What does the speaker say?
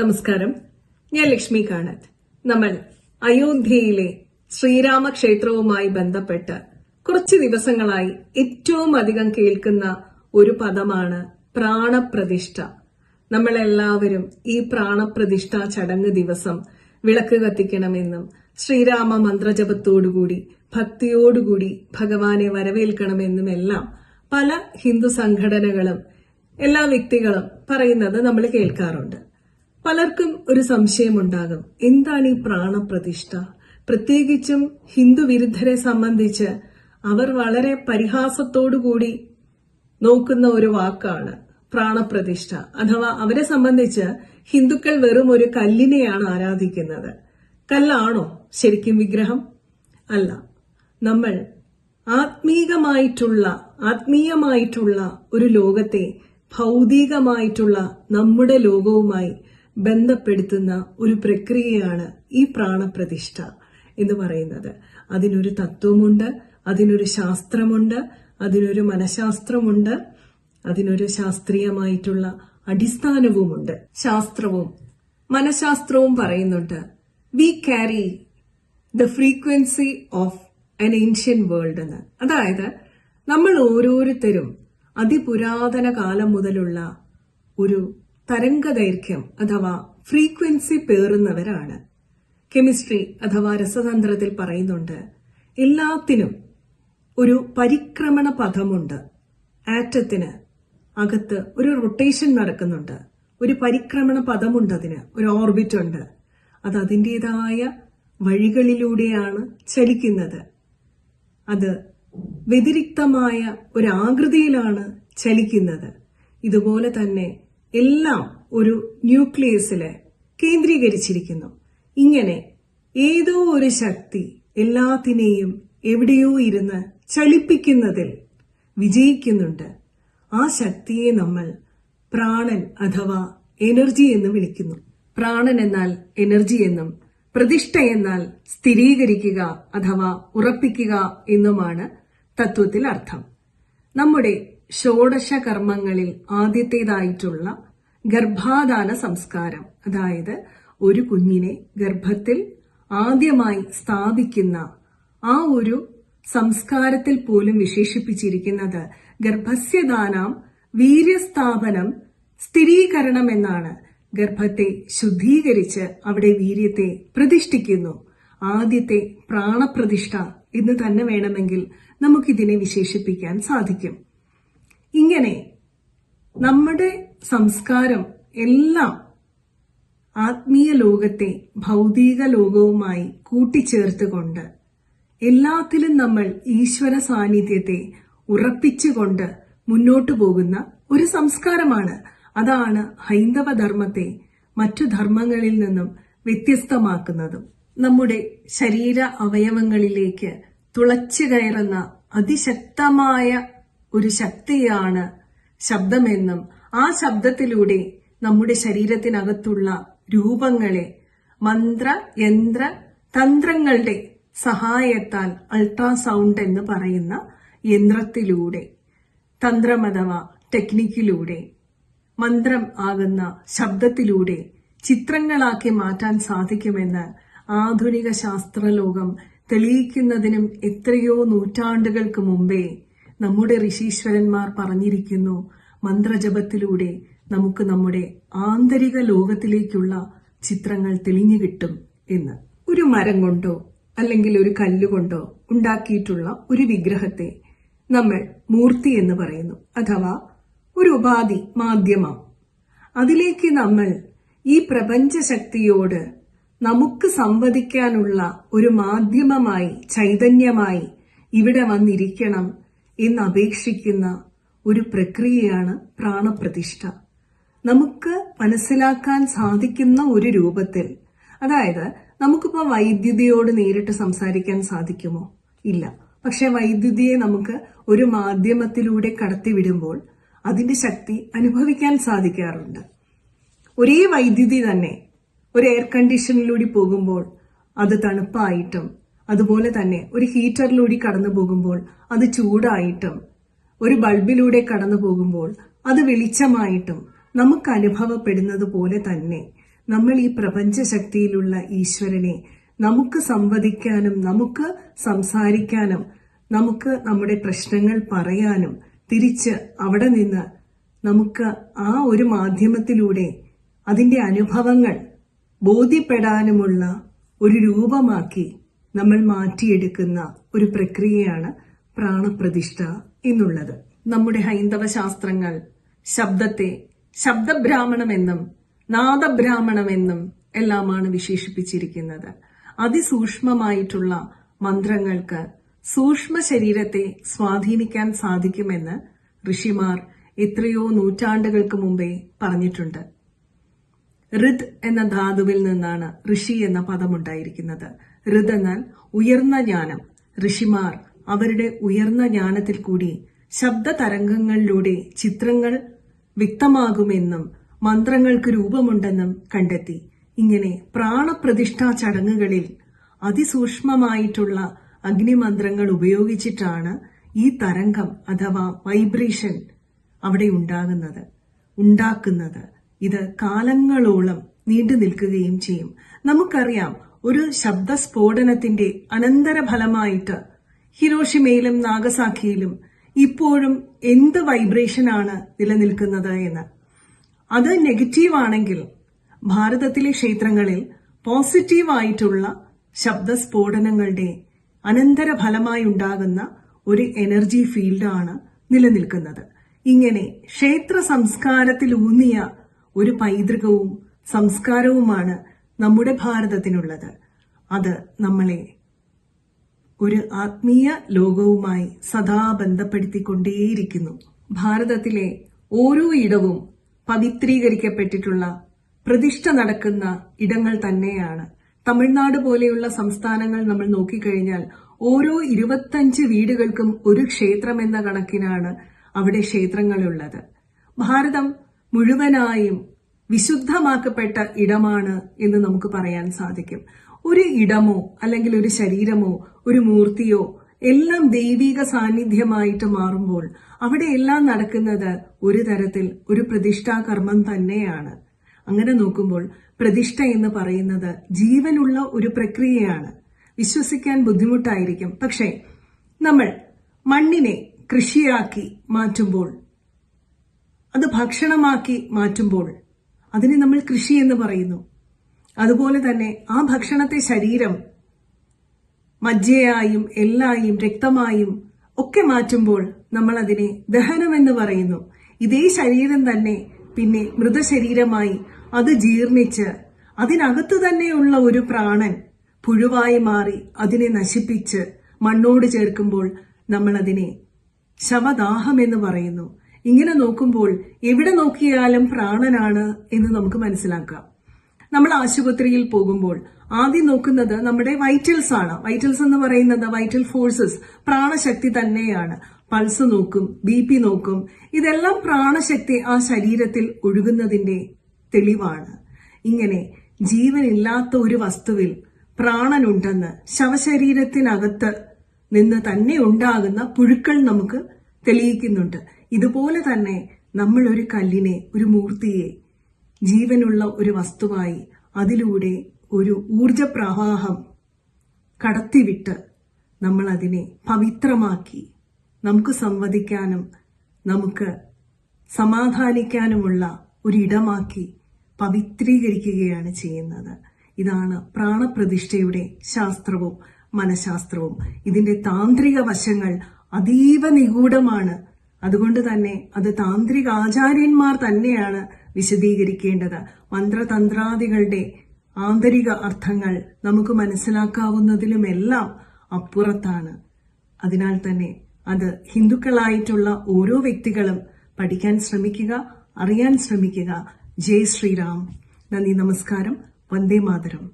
നമസ്കാരം. ഞാൻ ലക്ഷ്മി കാണത്ത്. നമ്മൾ അയോധ്യയിലെ ശ്രീരാമക്ഷേത്രവുമായി ബന്ധപ്പെട്ട് കുറച്ച് ദിവസങ്ങളായി ഏറ്റവും അധികം കേൾക്കുന്ന ഒരു പദമാണ് പ്രാണപ്രതിഷ്ഠ. നമ്മളെല്ലാവരും ഈ പ്രാണപ്രതിഷ്ഠ ചടങ്ങ് ദിവസം വിളക്ക് കത്തിക്കണമെന്നും ശ്രീരാമ മന്ത്രജപത്തോടുകൂടി ഭക്തിയോടുകൂടി ഭഗവാനെ വരവേൽക്കണമെന്നും എല്ലാം പല ഹിന്ദു സംഘടനകളും എല്ലാ വ്യക്തികളും പറയുന്നത് നമ്മൾ കേൾക്കാറുണ്ട്. പലർക്കും ഒരു സംശയമുണ്ടാകും. എന്താണ് ഈ പ്രാണപ്രതിഷ്ഠ? പ്രത്യേകിച്ചും ഹിന്ദു വിരുദ്ധരെ സംബന്ധിച്ച് അവർ വളരെ പരിഹാസത്തോടുകൂടി നോക്കുന്ന ഒരു വാക്കാണ് പ്രാണപ്രതിഷ്ഠ. അഥവാ അവരെ സംബന്ധിച്ച് ഹിന്ദുക്കൾ വെറും ഒരു കല്ലിനെയാണ് ആരാധിക്കുന്നത്. കല്ലാണോ ശരിക്കും വിഗ്രഹം? അല്ല. നമ്മൾ ആത്മീകമായിട്ടുള്ള ആത്മീയമായിട്ടുള്ള ഒരു ലോകത്തെ ഭൗതികമായിട്ടുള്ള നമ്മുടെ ലോകവുമായി ബന്ധപ്പെടുത്തുന്ന ഒരു പ്രക്രിയയാണ് ഈ പ്രാണപ്രതിഷ്ഠ എന്ന് പറയുന്നത്. അതിനൊരു തത്വമുണ്ട് അതിനൊരു ശാസ്ത്രമുണ്ട് അതിനൊരു മനഃശാസ്ത്രമുണ്ട് അതിനൊരു ശാസ്ത്രീയമായിട്ടുള്ള അടിസ്ഥാനവുമുണ്ട്. ശാസ്ത്രവും മനഃശാസ്ത്രവും പറയുന്നുണ്ട് we carry the frequency of an ancient world എന്ന്. അതായത് നമ്മൾ ഓരോരുത്തരും അതിപുരാതന കാലം മുതലുള്ള ഒരു തരംഗദൈർഘ്യം അഥവാ ഫ്രീക്വൻസി പേറുന്നവരാണ്. കെമിസ്ട്രി അഥവാ രസതന്ത്രത്തിൽ പറയുന്നുണ്ട് എല്ലാത്തിനും ഒരു പരിക്രമണ പഥമുണ്ട് ആറ്റത്തിന് അകത്ത് ഒരു റൊട്ടേഷൻ നടക്കുന്നുണ്ട്. ഒരു പരിക്രമണ പദമുണ്ട് അതിന് ഒരു ഓർബിറ്റ് ഉണ്ട്. അത് അതിന്റെതായ വഴികളിലൂടെയാണ് ചലിക്കുന്നത്. അത് വ്യതിരിക്തമായ ഒരു ആകൃതിയിലാണ് ചലിക്കുന്നത്. ഇതുപോലെ തന്നെ എല്ലാം ഒരു ന്യൂക്ലിയസിൽ കേന്ദ്രീകരിച്ചിരിക്കുന്നു. ഇങ്ങനെ ഏതോ ഒരു ശക്തി എല്ലാത്തിനെയും എവിടെയോ ഇരുന്ന് ചലിപ്പിക്കുന്നതിൽ വിജയിക്കുന്നുണ്ട്. ആ ശക്തിയെ നമ്മൾ പ്രാണൻ അഥവാ എനർജി എന്ന് വിളിക്കുന്നു. പ്രാണൻ എന്നാൽ എനർജി എന്നും പ്രതിഷ്ഠ എന്നാൽ സ്ഥിരീകരിക്കുക അഥവാ ഉറപ്പിക്കുക എന്നുമാണ് തത്വത്തിൽ അർത്ഥം നമ്മുടെ ഷോഡശ കർമ്മങ്ങളിൽ ആദ്യത്തേതായിട്ടുള്ള ഗർഭാധാന സംസ്കാരം അതായത് ഒരു കുഞ്ഞിനെ ഗർഭത്തിൽ ആദ്യമായി സ്ഥാപിക്കുന്ന ആ ഒരു സംസ്കാരത്തിൽ പോലും വിശേഷിപ്പിച്ചിരിക്കുന്നത് ഗർഭസ്യദാനം വീര്യസ്ഥാപനം സ്ഥിരീകരണം എന്നാണ് ഗർഭത്തെ ശുദ്ധീകരിച്ച് അവിടെ വീര്യത്തെ പ്രതിഷ്ഠിക്കുന്നു. ആദ്യത്തെ പ്രാണപ്രതിഷ്ഠ എന്ന് തന്നെ വേണമെങ്കിൽ നമുക്കിതിനെ വിശേഷിപ്പിക്കാൻ സാധിക്കും. ഇങ്ങനെ നമ്മുടെ സംസ്കാരം എല്ലാം ആത്മീയ ലോകത്തെ ഭൗതിക ലോകവുമായി കൂട്ടിച്ചേർത്തുകൊണ്ട് എല്ലാത്തിലും നമ്മൾ ഈശ്വര സാന്നിധ്യത്തെ ഉറപ്പിച്ചുകൊണ്ട് മുന്നോട്ടു പോകുന്ന ഒരു സംസ്കാരമാണ്. അതാണ് ഹൈന്ദവ ധർമ്മത്തെ മറ്റു ധർമ്മങ്ങളിൽ നിന്നും വ്യത്യസ്തമാക്കുന്നതും. നമ്മുടെ ശരീര അവയവങ്ങളിലേക്ക് തുളച്ചു കയറുന്ന അതിശക്തമായ ഒരു ശക്തിയാണ് ശബ്ദമെന്നും ആ ശബ്ദത്തിലൂടെ നമ്മുടെ ശരീരത്തിനകത്തുള്ള രൂപങ്ങളെ മന്ത്ര യന്ത്ര തന്ത്രങ്ങളുടെ സഹായത്താൽ അൾട്രാസൗണ്ട് എന്ന് പറയുന്ന യന്ത്രത്തിലൂടെ തന്ത്രം അഥവാ ടെക്നിക്കിലൂടെ മന്ത്രം ആകുന്ന ശബ്ദത്തിലൂടെ ചിത്രങ്ങളാക്കി മാറ്റാൻ സാധിക്കുമെന്ന് ആധുനിക ശാസ്ത്രലോകം തെളിയിക്കുന്നതിനും എത്രയോ നൂറ്റാണ്ടുകൾക്ക് മുമ്പേ നമ്മുടെ ഋഷീശ്വരന്മാർ പറഞ്ഞിരിക്കുന്നു. മന്ത്രജപത്തിലൂടെ നമുക്ക് നമ്മുടെ ആന്തരിക ലോകത്തിലേക്കുള്ള ചിത്രങ്ങൾ തെളിഞ്ഞു കിട്ടും എന്ന്. ഒരു മരം കൊണ്ടോ അല്ലെങ്കിൽ ഒരു കല്ലുകൊണ്ടോ ഉണ്ടാക്കിയിട്ടുള്ള ഒരു വിഗ്രഹത്തെ നമ്മൾ മൂർത്തി എന്ന് പറയുന്നു. അഥവാ ഒരു ഉപാധി മാധ്യമം. അതിലേക്ക് നമ്മൾ ഈ പ്രപഞ്ച ശക്തിയോട് നമുക്ക് സംവദിക്കാനുള്ള ഒരു മാധ്യമമായി ചൈതന്യമായി ഇവിടെ വന്നിരിക്കണം എന്ന് അപേക്ഷിക്കുന്ന ഒരു പ്രക്രിയയാണ് പ്രാണപ്രതിഷ്ഠ. നമുക്ക് മനസ്സിലാക്കാൻ സാധിക്കുന്ന ഒരു രൂപത്തിൽ. അതായത് നമുക്കിപ്പോൾ വൈദ്യുതിയോട് നേരിട്ട് സംസാരിക്കാൻ സാധിക്കുമോ? ഇല്ല. പക്ഷെ വൈദ്യുതിയെ നമുക്ക് ഒരു മാധ്യമത്തിലൂടെ കടത്തിവിടുമ്പോൾ അതിന്റെ ശക്തി അനുഭവിക്കാൻ സാധിക്കാറുണ്ട്. ഒരേ വൈദ്യുതി തന്നെ ഒരു എയർ കണ്ടീഷനിലൂടെ പോകുമ്പോൾ അത് തണുപ്പായിട്ടും അതുപോലെ തന്നെ ഒരു ഹീറ്ററിലൂടെ കടന്നു പോകുമ്പോൾ അത് ചൂടായിട്ടും ഒരു ബൾബിലൂടെ കടന്നു പോകുമ്പോൾ അത് വെളിച്ചമായിട്ടും നമുക്ക് അനുഭവപ്പെടുന്നത് പോലെ തന്നെ നമ്മൾ ഈ പ്രപഞ്ചശക്തിയിലുള്ള ഈശ്വരനെ നമുക്ക് സംവദിക്കാനും നമുക്ക് സംസാരിക്കാനും നമുക്ക് നമ്മുടെ പ്രശ്നങ്ങൾ പറയാനും തിരിച്ച് അവിടെ നിന്ന് നമുക്ക് ആ ഒരു മാധ്യമത്തിലൂടെ അതിന്റെ അനുഭവങ്ങൾ ബോധ്യപ്പെടാനുമുള്ള ഒരു രൂപമാക്കി നമ്മൾ മാറ്റിയെടുക്കുന്ന ഒരു പ്രക്രിയയാണ് പ്രാണപ്രതിഷ്ഠ എന്നുള്ളത് നമ്മുടെ ഹൈന്ദവ ശാസ്ത്രങ്ങൾ ശബ്ദത്തെ ശബ്ദബ്രാഹ്മണമെന്നും നാദബ്രാഹ്മണമെന്നും എല്ലാമാണ് വിശേഷിപ്പിച്ചിരിക്കുന്നത്. അതിസൂക്ഷ്മമായിട്ടുള്ള മന്ത്രങ്ങൾക്ക് സൂക്ഷ്മ ശരീരത്തെ സ്വാധീനിക്കാൻ സാധിക്കുമെന്ന് ഋഷിമാർ എത്രയോ നൂറ്റാണ്ടുകൾക്ക് മുമ്പേ പറഞ്ഞിട്ടുണ്ട്. ഋത് എന്ന ധാതുവിൽ നിന്നാണ് ഋഷി എന്ന പദമുണ്ടായിരിക്കുന്നത്. ഋത് എന്നാൽ ഉയർന്ന ജ്ഞാനം. ഋഷിമാർ അവരുടെ ഉയർന്ന ജ്ഞാനത്തിൽ കൂടി ശബ്ദ തരംഗങ്ങളിലൂടെ ചിത്രങ്ങൾ വ്യക്തമാകുമെന്നും മന്ത്രങ്ങൾക്ക് രൂപമുണ്ടെന്നും കണ്ടെത്തി. ഇങ്ങനെ പ്രാണപ്രതിഷ്ഠാ ചടങ്ങുകളിൽ അതിസൂക്ഷ്മമായിട്ടുള്ള അഗ്നിമന്ത്രങ്ങൾ ഉപയോഗിച്ചിട്ടാണ് ഈ തരംഗം അഥവാ വൈബ്രേഷൻ അവിടെ ഉണ്ടാകുന്നത് ഉണ്ടാക്കുന്നത്. ഇത് കാലങ്ങളോളം നീണ്ടു നിൽക്കുകയും ചെയ്യും. നമുക്കറിയാം ഒരു ശബ്ദസ്ഫോടനത്തിന്റെ അനന്തരഫലമായിട്ട് ഹിരോഷിമയിലും നാഗസാഖിയിലും ഇപ്പോഴും എന്ത് വൈബ്രേഷനാണ് നിലനിൽക്കുന്നത് എന്ന്. അത് നെഗറ്റീവ് ആണെങ്കിൽ ഭാരതത്തിലെ ക്ഷേത്രങ്ങളിൽ പോസിറ്റീവായിട്ടുള്ള ശബ്ദസ്ഫോടനങ്ങളുടെ അനന്തര അനന്തരഫലമായി ഉണ്ടാകുന്ന ഒരു എനർജി ഫീൽഡാണ് നിലനിൽക്കുന്നത്. ഇങ്ങനെ ക്ഷേത്ര സംസ്കാരത്തിൽ ഊന്നിയ ഒരു പൈതൃകവും സംസ്കാരവുമാണ് നമ്മുടെ ഭാരതത്തിനുള്ളത്. അത് നമ്മളെ ഒരു ആത്മീയ ലോകവുമായി സദാ ബന്ധപ്പെടുത്തിക്കൊണ്ടേയിരിക്കുന്നു. ഭാരതത്തിലെ ഓരോ ഇടവും പവിത്രീകരിക്കപ്പെട്ടിട്ടുള്ള പ്രതിഷ്ഠ നടക്കുന്ന ഇടങ്ങൾ തന്നെയാണ്. തമിഴ്നാട് പോലെയുള്ള സംസ്ഥാനങ്ങൾ നമ്മൾ നോക്കിക്കഴിഞ്ഞാൽ ഓരോ ഇരുപത്തഞ്ച് വീടുകൾക്കും ഒരു ക്ഷേത്രം എന്ന കണക്കിനാണ് അവിടെ ക്ഷേത്രങ്ങളുള്ളത്. ഭാരതം മുഴുവനായും വിശുദ്ധമാക്കപ്പെട്ട ഇടമാണ് എന്ന് നമുക്ക് പറയാൻ സാധിക്കും. ഒരു ഇടമോ അല്ലെങ്കിൽ ഒരു ശരീരമോ ഒരു മൂർത്തിയോ എല്ലാം ദൈവിക സാന്നിധ്യമായിട്ട് മാറുമ്പോൾ അവിടെ എല്ലാം നടക്കുന്നത് ഒരു തരത്തിൽ ഒരു പ്രതിഷ്ഠാ കർമ്മം തന്നെയാണ്. അങ്ങനെ നോക്കുമ്പോൾ പ്രതിഷ്ഠ എന്ന് പറയുന്നത് ജീവനുള്ള ഒരു പ്രക്രിയയാണ്. വിശ്വസിക്കാൻ ബുദ്ധിമുട്ടായിരിക്കും. പക്ഷേ നമ്മൾ മണ്ണിനെ കൃഷിയാക്കി മാറ്റുമ്പോൾ അത് ഭക്ഷണമാക്കി മാറ്റുമ്പോൾ അതിനെ നമ്മൾ കൃഷി എന്ന് പറയുന്നു. അതുപോലെ തന്നെ ആ ഭക്ഷണത്തെ ശരീരം മജ്ജയായും എല്ലായും രക്തമായും ഒക്കെ മാറ്റുമ്പോൾ നമ്മൾ അതിനെ ദഹനം എന്ന് പറയുന്നു. ഇതേ ശരീരം തന്നെ പിന്നെ മൃതശരീരമായി അത് ജീർണിച്ച് അതിനകത്ത് തന്നെയുള്ള ഒരു പ്രാണൻ പുഴുവായി മാറി അതിനെ നശിപ്പിച്ച് മണ്ണോട് ചേർക്കുമ്പോൾ നമ്മൾ അതിനെ ശവദാഹം എന്ന് പറയുന്നു. ഇങ്ങനെ നോക്കുമ്പോൾ എവിടെ നോക്കിയാലും പ്രാണനാണ് എന്ന് നമുക്ക് മനസ്സിലാക്കാം. നമ്മൾ ആശുപത്രിയിൽ പോകുമ്പോൾ ആദ്യം നോക്കുന്നത് നമ്മുടെ വൈറ്റൽസ് ആണ്. വൈറ്റൽസ് എന്ന് പറയുന്നത് വൈറ്റൽ ഫോഴ്സസ് പ്രാണശക്തി തന്നെയാണ്. പൾസ് നോക്കും ബി പി നോക്കും. ഇതെല്ലാം പ്രാണശക്തി ആ ശരീരത്തിൽ ഒഴുകുന്നതിന്റെ തെളിവാണ്. ഇങ്ങനെ ജീവനില്ലാത്ത ഒരു വസ്തുവിൽ പ്രാണനുണ്ടെന്ന് ശവശരീരത്തിനകത്ത് നിന്ന് തന്നെ ഉണ്ടാകുന്ന പുഴുക്കൾ നമുക്ക് തെളിയിക്കുന്നുണ്ട്. ഇതുപോലെ തന്നെ നമ്മൾ ഒരു കല്ലിനെ ഒരു മൂർത്തിയെ ജീവനുള്ള ഒരു വസ്തുവായി അതിലൂടെ ഒരു ഊർജ പ്രവാഹം കടത്തിവിട്ട് നമ്മൾ അതിനെ പവിത്രമാക്കി. നമുക്ക് സംവദിക്കാനും നമുക്ക് സമാധാനിക്കാനുമുള്ള ഒരിടമാക്കി പവിത്രീകരിക്കുകയാണ് ചെയ്യുന്നത്. ഇതാണ് പ്രാണപ്രതിഷ്ഠയുടെ ശാസ്ത്രവും മനഃശാസ്ത്രവും. ഇതിന്റെ താന്ത്രിക വശങ്ങൾ അതീവ നിഗൂഢമാണ്. അതുകൊണ്ട് തന്നെ അത് താന്ത്രിക ആചാര്യന്മാർ തന്നെയാണ് വിശദീകരിക്കേണ്ടത്. മന്ത്രതന്ത്രാദികളുടെ ആന്തരിക അർത്ഥങ്ങൾ നമുക്ക് മനസ്സിലാക്കാവുന്നതിലുമെല്ലാം അപ്പുറത്താണ്. അതിനാൽ തന്നെ അത് ഹിന്ദുക്കളായിട്ടുള്ള ഓരോ വ്യക്തികളും പഠിക്കാൻ ശ്രമിക്കുക അറിയാൻ ശ്രമിക്കുക. ജയ് ശ്രീറാം നന്ദി നമസ്കാരം. വന്ദേ മാതരം.